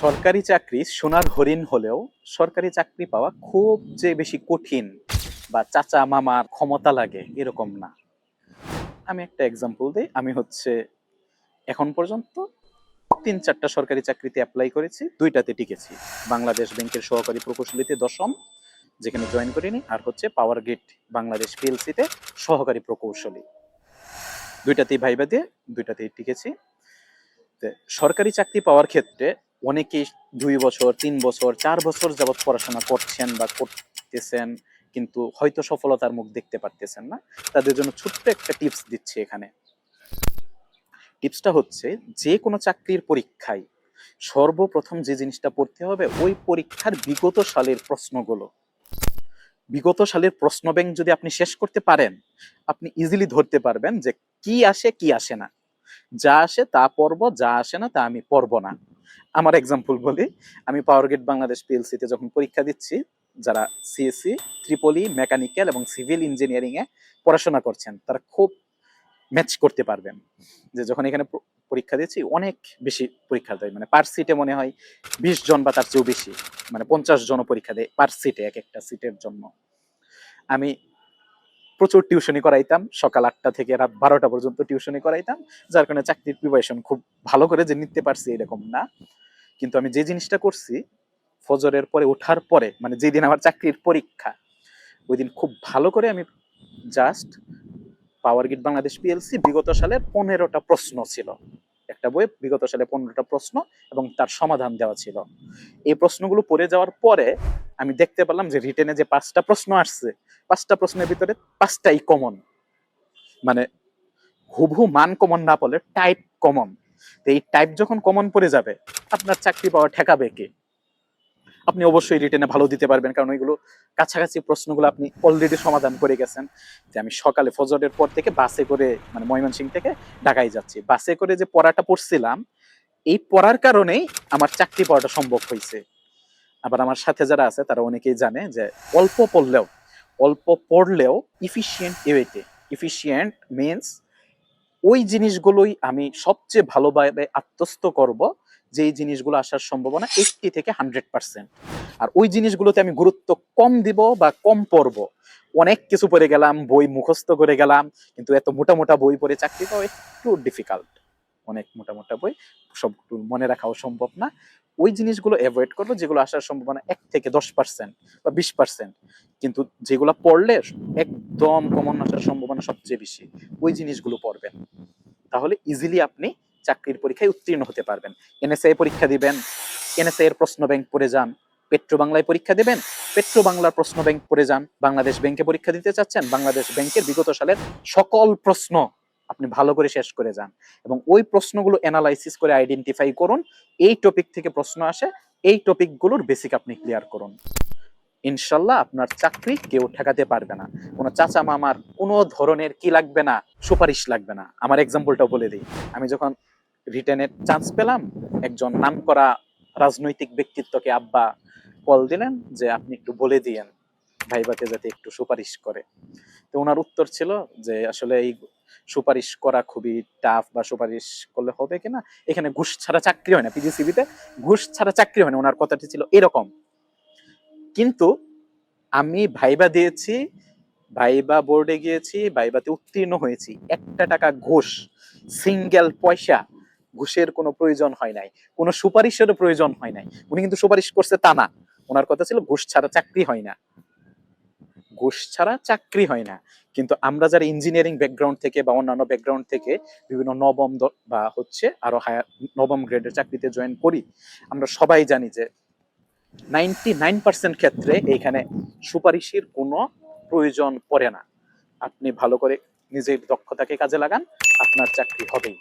সরকারি চাকরি সোনার হরিণ হলেও সরকারি চাকরি পাওয়া খুব যে বেশি কঠিন বা চাচা মামার ক্ষমতা লাগে, এরকম না। আমি একটা এক্সাম্পল দিই। আমি হচ্ছে এখন পর্যন্ত তিন চারটা সরকারি চাকরিতে অ্যাপ্লাই করেছি, দুইটাতে টিকেছি। বাংলাদেশ ব্যাংকের সহকারী প্রকৌশলীতে দশম, যেখানে জয়েন করিনি, আর হচ্ছে পাওয়ার গেট বাংলাদেশ পিএলসিতে সহকারী প্রকৌশলী। দুইটাতেই ভাইবা দিয়ে, দুইটাতেই টিকেছি। সরকারি চাকরি পাওয়ার ক্ষেত্রে অনেকেই দুই বছর, তিন বছর, চার বছর যাবৎ পড়াশোনা করছেন বা করতেছেন, কিন্তু হয়তো সফলতার মুখ দেখতে পারতেছেন না। তাদের জন্য ছোট্ট একটা টিপস দিচ্ছি এখানে। টিপসটা হচ্ছে, যে কোনো চাকরির পরীক্ষায় সর্বপ্রথম যে জিনিসটা পড়তে হবে, ওই পরীক্ষার বিগত সালের প্রশ্নগুলো। বিগত সালের প্রশ্ন ব্যাংক যদি আপনি শেষ করতে পারেন, আপনি ইজিলি ধরতে পারবেন যে কি আসে কি আসে না। যা আসে তা পড়ব, যা আসে না তা আমি পড়ব না। আমার এক্সাম্পল বলি। আমি পাওয়ার গেট বাংলাদেশ পিএলসিতে যখন পরীক্ষা দিচ্ছি, যারা সিএসসি ত্রিপলি মেকানিক্যাল এবং সিভিল ইঞ্জিনিয়ারিং এ পড়াশোনা করছেন, তারা খুব ম্যাচ করতে পারবেন। যে যখন এখানে পরীক্ষা দিচ্ছি, অনেক বেশি পরীক্ষা দেয়। মানে পার সিটে মনে হয় বিশ জন বা তার চেয়েও বেশি। মানে পঞ্চাশ জন পরীক্ষা দেয় পার সিটে এক একটা সিটের জন্য। আমি প্রচুর টিউশনি করাইতাম। সকাল আটটা থেকে রাত বারোটা পর্যন্ত টিউশনি করাইতাম, যার কারণে চাকরির প্রিপারেশন খুব ভালো করে যে নিতে পারছি এরকম না। কিন্তু আমি যে জিনিসটা করছি, ফজরের পরে ওঠার পরে মানে যেদিন আমার চাকরির পরীক্ষা ওই দিন খুব ভালো করে আমি জাস্ট পাওয়ার গিট বাংলাদেশ পিএলসি বিগত সালের পনেরোটা প্রশ্ন ছিল। একটা বই, বিগত সালে পনেরোটা প্রশ্ন এবং তার সমাধান দেওয়া ছিল। এই প্রশ্নগুলো পড়ে যাওয়ার পরে আমি দেখতে পেলাম যে রিটেনে যে পাঁচটা প্রশ্ন আসছে, পাঁচটা প্রশ্নের ভিতরে পাঁচটাই কমন মানে হুবহু মান কমন না বলে টাইপ কমন এই টাইপ যখন কমন পড়ে যাবে, আপনার চাকরি পাওয়া ঠেকাবে কে? আপনি অবশ্যই রিটেনে ভালো দিতে পারবেন, কারণ ওইগুলো কাছাকাছি প্রশ্নগুলো আপনি অলরেডি সমাধান করে গেছেন। যে আমি সকালে ফজরের পর থেকে বাসে করে মানে ময়মনসিং থেকে ঢাকায় যাচ্ছি। বাসে করে যে পড়াটা পড়ছিলাম, এই পড়ার কারণেই আমার চাকরি পাওয়াটা সম্ভব হয়েছে। আবার আমার সাথে যারা আছে, তারা অনেকেই জানে যে অল্প পড়লেও অল্প পড়লেও ইফিসিয়েন্ট ওয়েতে ইফিসিয়েন্ট মিনস ওই জিনিসগুলোই আমি সবচেয়ে ভালোভাবে আত্মস্থ করব যেই জিনিসগুলো আসার সম্ভাবনা এইটটি থেকে হান্ড্রেড পার্সেন্ট আর ওই জিনিসগুলোতে আমি গুরুত্ব কম দিব বা কম পড়ব। অনেক কিছু পড়ে গেলাম, বই মুখস্থ করে গেলাম, কিন্তু এত মোটা মোটা বই পড়ে চাকরি পাওয়া একটু ডিফিকাল্ট অনেক মোটা মোটা বই সব মনে রাখাও সম্ভব না। ওই জিনিসগুলো অ্যাভয়েড করব যেগুলো আসার সম্ভাবনা এক থেকে দশ পার্সেন্ট বা বিশ পার্সেন্ট কিন্তু যেগুলো পড়লে একদম কমন আসার সম্ভাবনা সবচেয়ে বেশি, ওই জিনিসগুলো পড়বেন। তাহলে ইজিলি আপনি চাকরির পরীক্ষায় উত্তীর্ণ হতে পারবেন। এনএসআই পরীক্ষা দিবেন এনএসআই এর প্রশ্ন ব্যাংক পড়ে যান পেট্রো বাংলায় পরীক্ষা দেবেন পেট্রো বাংলার প্রশ্ন ব্যাংক পড়ে যান, বাংলাদেশ ব্যাংকে পরীক্ষা দিতে চাচ্ছেন, বাংলাদেশ ব্যাংকের বিগত সালের সকল প্রশ্ন আপনি ভালো করে শেষ করে যান। এবং ওই প্রশ্নগুলো অ্যানালাইসিস করে আইডেন্টিফাই করুন, এই টপিক থেকে প্রশ্ন আসে, এই টপিকগুলোর বেসিক আপনি ক্লিয়ার করুন। ইনশাল্লাহ আপনার চাকরি কেউ ঠেকাতে পারবে না। কোনো চাচা মামার কোনো ধরনের কি লাগবে না, সুপারিশ লাগবে না। আমার এক্সাম্পলটাও বলে দিই। আমি যখন রিটেনের চান্স পেলাম। একজন নামকরা রাজনৈতিক ব্যক্তিত্বকে আব্বা কল দিলেন যে, আপনি একটু বলে দিয়েন ভাইবাতে যাতে একটু সুপারিশ করে। তো ওনার উত্তর ছিল যে, আসলে এই সুপারিশ করা খুবই টাফ বা সুপারিশ করলে হবে কিনা এখানে ঘুষ ছাড়া চাকরি হয় না। পিজিসিবিতে ঘুষ ছাড়া চাকরি হয় না। ওনার কথাটি ছিল এরকম। কিন্তু আমি ভাইবা দিয়েছি, ভাইবা বোর্ডে গিয়েছি, ভাইবাতে উত্তীর্ণ হয়েছি। একটা টাকা ঘুষ সিঙ্গেল পয়সা ঘুষের কোনো প্রয়োজন হয় নাই, কোনো সুপারিশেরও প্রয়োজন হয় নাই। উনি কিন্তু সুপারিশ করছে তা না। ওনার কথা ছিল ঘুষ ছাড়া চাকরি হয় না। ঘুষ ছাড়া চাকরি হয় না। কিন্তু আমরা যারা ইঞ্জিনিয়ারিং ব্যাকগ্রাউন্ড থেকে বা অন্যান্য ব্যাকগ্রাউন্ড থেকে বিভিন্ন নবম বা হচ্ছে আরও হায়ার নবম গ্রেডের চাকরিতে জয়েন করি, আমরা সবাই জানি যে নাইনটি নাইন পার্সেন্ট ক্ষেত্রে এইখানে সুপারিশের কোনো প্রয়োজন পড়ে না। আপনি ভালো করে নিজের দক্ষতাকে কাজে লাগান, আপনার চাকরি হবেই।